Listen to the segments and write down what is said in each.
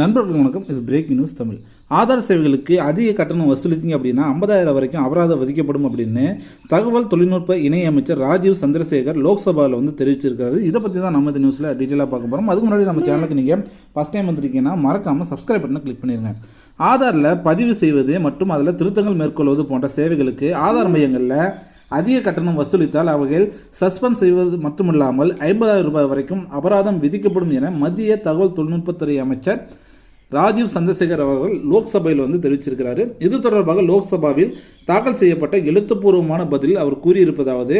நண்பர்கள் வணக்கம். இது பிரேக்கிங் நியூஸ் தமிழ். ஆதார் சேவைகளுக்கு அதிக கட்டணம் வசூலித்தீங்க அப்படின்னா ஐம்பதாயிரம் வரைக்கும் அபராதம் விதிக்கப்படும் அப்படின்னு தகவல் தொழில்நுட்ப இணையமைச்சர் ராஜீவ் சந்திரசேகர் லோக்சபாவில் வந்து தெரிவிச்சிருக்காரு. இதை பற்றி தான் நம்ம இந்த நியூஸில் டீட்டெயிலாக பார்க்க போகிறோம் அதுக்கு முன்னாடி நம்ம சேனலுக்கு நீங்கள் ஃபஸ்ட் டைம் வந்திருக்கீங்கன்னா மறக்காமல் சப்ஸ்கிரைப் பட்டனை கிளிக் பண்ணிடுங்க ஆதாரில் பதிவு செய்வது மற்றும் அதில் திருத்தங்கள் மேற்கொள்வது போன்ற சேவைகளுக்கு ஆதார் மையங்களில் அதிக கட்டணம் வசூலித்தால் அவர்கள் சஸ்பெண்ட் செய்வது மட்டுமில்லாமல் ஐம்பதாயிரம் ரூபாய் வரைக்கும் அபராதம் விதிக்கப்படும் என மத்திய தகவல் தொழில்நுட்பத்துறை அமைச்சர் ராஜீவ் சந்திரசேகர் அவர்கள் லோக்சபையில் வந்து தெரிவிச்சிருக்கிறாரு. இது தொடர்பாக லோக்சபாவில் தாக்கல் செய்யப்பட்ட எழுத்துப்பூர்வமான பதிலில் அவர் கூறியிருப்பதாவது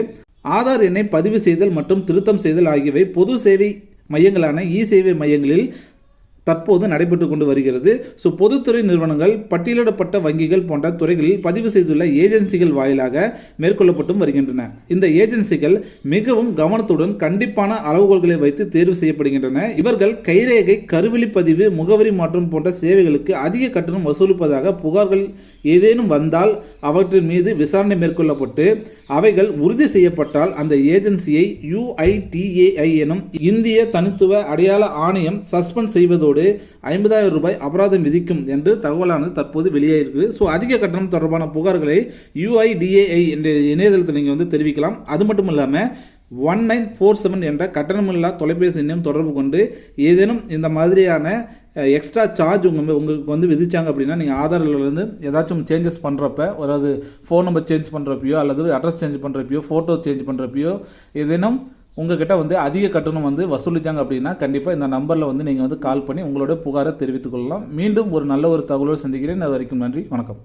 ஆதார் எண்ணை பதிவு செய்தல் மற்றும் திருத்தம் செய்தல் ஆகியவை பொது சேவை மையங்களான இ சேவை மையங்களில் தற்போது நடைபெற்று கொண்டு வருகிறது. ஸோ பொதுத்துறை நிறுவனங்கள் பட்டியலிடப்பட்ட வங்கிகள் போன்ற துறைகளில் பதிவு செய்துள்ள ஏஜென்சிகள் வாயிலாக மேற்கொள்ளப்பட்டும் வருகின்றன. இந்த ஏஜென்சிகள் மிகவும் கவனத்துடன் கண்டிப்பான அளவுகோல்களை வைத்து தேர்வு செய்யப்படுகின்றன. இவர்கள் கைரேகை கருவிழி பதிவு முகவரி மாற்றம் போன்ற சேவைகளுக்கு அதிக கட்டணம் வசூலிப்பதாக புகார்கள் ஏதேனும் வந்தால் அவற்றின் மீது விசாரணை மேற்கொள்ளப்பட்டு அவைகள் உறுதி செய்யப்பட்டால் அந்த ஏஜென்சியை யுஐடிஏஐ எனும் இந்திய தனித்துவ அடையாள ஆணையம் சஸ்பெண்ட் செய்வதோடு ஐம்பதாயிரம் ரூபாய் அபராதம் விதிக்கும் என்று தகவலானது தற்போது வெளியாகிருக்கு ஸோ அதிக கட்டணம் தொடர்பான புகார்களை யுஐடிஏஐ என்ற இணையதளத்தில் நீங்கள் வந்து தெரிவிக்கலாம். அது மட்டும் இல்லாமல் ஒன் நைன் ஃபோர் செவன் என்ற கட்டணமில்லா தொலைபேசி எண்ணையும் தொடர்பு கொண்டு ஏதேனும் இந்த மாதிரியான எக்ஸ்ட்ரா சார்ஜ் உங்கள் உங்களுக்கு வந்து விதிச்சாங்க அப்படின்னா நீங்கள் ஆதார்லேருந்து ஏதாச்சும் சேஞ்சஸ் பண்ணுறப்ப அதாவது ஃபோன் நம்பர் சேஞ்ச் பண்ணுறப்பையோ அல்லது அட்ரஸ் சேஞ்ச் பண்ணுறப்பையோ ஃபோட்டோ சேஞ்ச் பண்ணுறப்பையோ ஏதேனும் உங்ககிட்ட வந்து அதிக கட்டணம் வந்து வசூலிச்சாங்க அப்படின்னா கண்டிப்பாக இந்த நம்பரில் வந்து நீங்கள் வந்து கால் பண்ணி உங்களோட புகாரை தெரிவித்துக்கொள்ளலாம் மீண்டும் ஒரு நல்ல ஒரு தகவலோடு சந்திக்கிறேன். அது வரைக்கும் நன்றி. வணக்கம்.